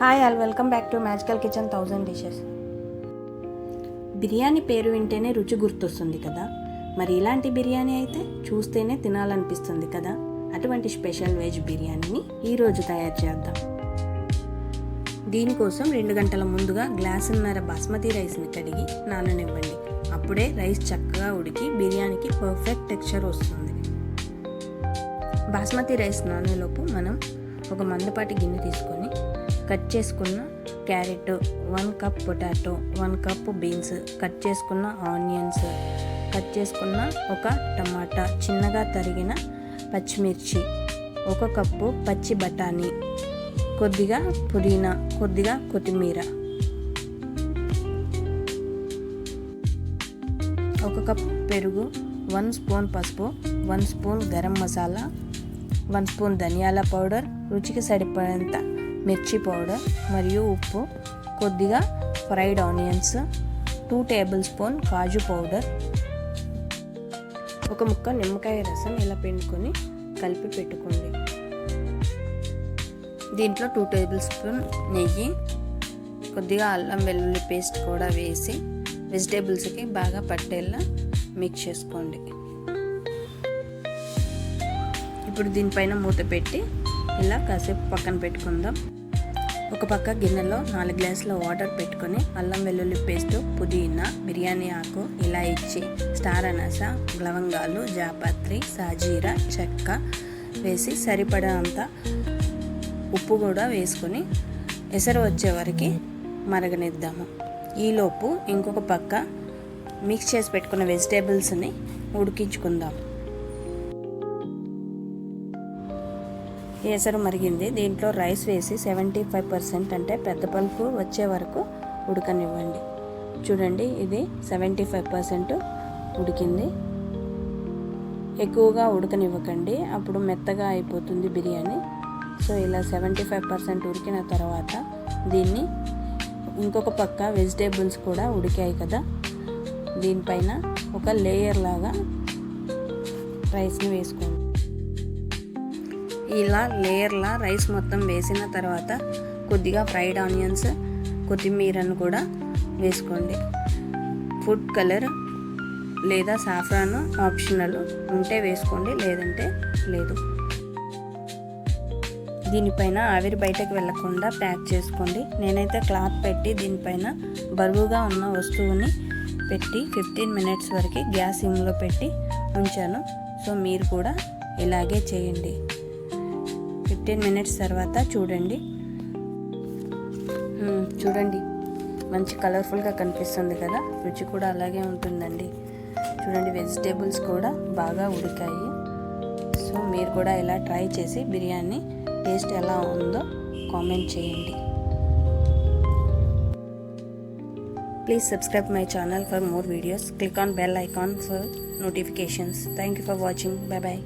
Hi all welcome back to magical kitchen thousand dishes biryani పేరు వింటేనే రుచి గుర్తొస్తుంది కదా? మరి ఇలాంటి బిర్యానీ అయితే చూస్తేనే తినాలనిపిస్తుంది కదా? అటువంటి స్పెషల్ వెజ్ బిర్యానీని ఈరోజు తయారు చేద్దాం. దీనికోసం రెండు గంటల ముందుగా గ్లాసున్నర బాస్మతి రైస్ని కడిగి నాననివ్వండి. అప్పుడే రైస్ చక్కగా ఉడికి బిర్యానీకి పర్ఫెక్ట్ టెక్స్చర్ వస్తుంది. బాస్మతి రైస్ నానేలోపు మనం ఒక మందపాటి గిన్నె తీసుకొని కట్ చేసుకున్న carrot one cup potato one cup beans cut చేసుకున్న ఆనియన్స్ కట్ చేసుకున్న ఒక టమాటా చిన్నగా తరిగిన పచ్చిమిర్చి ఒక కప్పు పచ్చి బఠానీ కొద్దిగా పుదీనా కొద్దిగా కొత్తిమీర ఒక కప్ పెరుగు వన్ స్పూన్ పసుపు one spoon garam masala one spoon ధనియాల పౌడర్ రుచికి సరిపడేంత మిర్చి పౌడర్ మరియు ఉప్పు కొద్దిగా fried onions two tablespoon కాజు పౌడర్ ఒక ముక్క నిమ్మకాయ రసం ఇలా పిండుకొని కలిపి పెట్టుకోండి. దీంట్లో టూ టేబుల్ స్పూన్ నెయ్యి కొద్దిగా అల్లం వెల్లుల్లి పేస్ట్ కూడా వేసి వెజిటేబుల్స్కి బాగా పట్టేలా మిక్స్ చేసుకోండి. ఇప్పుడు దీనిపైన మూత పెట్టి ఇలా కాసేపు పక్కన పెట్టుకుందాం. ఒక పక్క గిన్నెలో నాలుగు గ్లాసుల వాటర్ పెట్టుకొని అల్లం వెల్లుల్లి పేస్ట్ పుదీనా బిర్యానీ ఆకు ఇలా ఇచ్చి స్టార్ అనస లవంగాలు జాపత్రి సాజీరా చెక్క వేసి సరిపడంత ఉప్పు కూడా వేసుకొని ఎసరు వచ్చే వరకు మరగనిద్దాము. ఈలోపు ఇంకొక పక్క మిక్స్ చేసి పెట్టుకున్న వెజిటేబుల్స్ని ఉడికించుకుందాం. కేసరు మరిగింది. దీంట్లో రైస్ వేసి సెవెంటీ ఫైవ్ పర్సెంట్ అంటే పెద్ద పలుపు వచ్చే వరకు ఉడకనివ్వండి. చూడండి ఇది సెవెంటీ ఫైవ్ పర్సెంట్ ఉడికింది. ఎక్కువగా ఉడకనివ్వకండి. అప్పుడు మెత్తగా అయిపోతుంది బిర్యానీ. సో ఇలా సెవెంటీ ఫైవ్ పర్సెంట్ ఉడికిన తర్వాత దీన్ని ఇంకొక పక్క వెజిటేబుల్స్ కూడా ఉడికాయి కదా. దీనిపైన ఒక లేయర్ లాగా రైస్ని వేసుకోండి. ఇలా లేయర్లా రైస్ మొత్తం వేసిన తర్వాత కొద్దిగా ఫ్రైడ్ ఆనియన్స్ కొత్తిమీరను కూడా వేసుకోండి. ఫుడ్ కలర్ లేదా సాఫ్రాన్ ఆప్షనల్ ఉంటే వేసుకోండి లేదంటే లేదు. దీనిపైన ఆవిరి బయటకు వెళ్ళకుండా ప్యాక్ చేసుకోండి. నేనైతే క్లాత్ పెట్టి దీనిపైన బరువుగా ఉన్న వస్తువుని పెట్టి ఫిఫ్టీన్ మినిట్స్ వరకు గ్యాస్ సిమ్లో పెట్టి ఉంచాను. సో మీరు కూడా ఇలాగే చేయండి. ఫిఫ్టీన్ మినిట్స్ తర్వాత చూడండి. చూడండి. మంచి కలర్ఫుల్గా కనిపిస్తుంది కదా? రుచి కూడా అలాగే ఉంటుందండి. చూడండి వెజిటేబుల్స్ కూడా బాగా ఉడికాయి. సో మీరు కూడా ఇలా ట్రై చేసి బిర్యానీ టేస్ట్ ఎలా ఉందో కామెంట్ చేయండి. Please subscribe my channel for more videos click on bell icon for notifications thank you for watching bye bye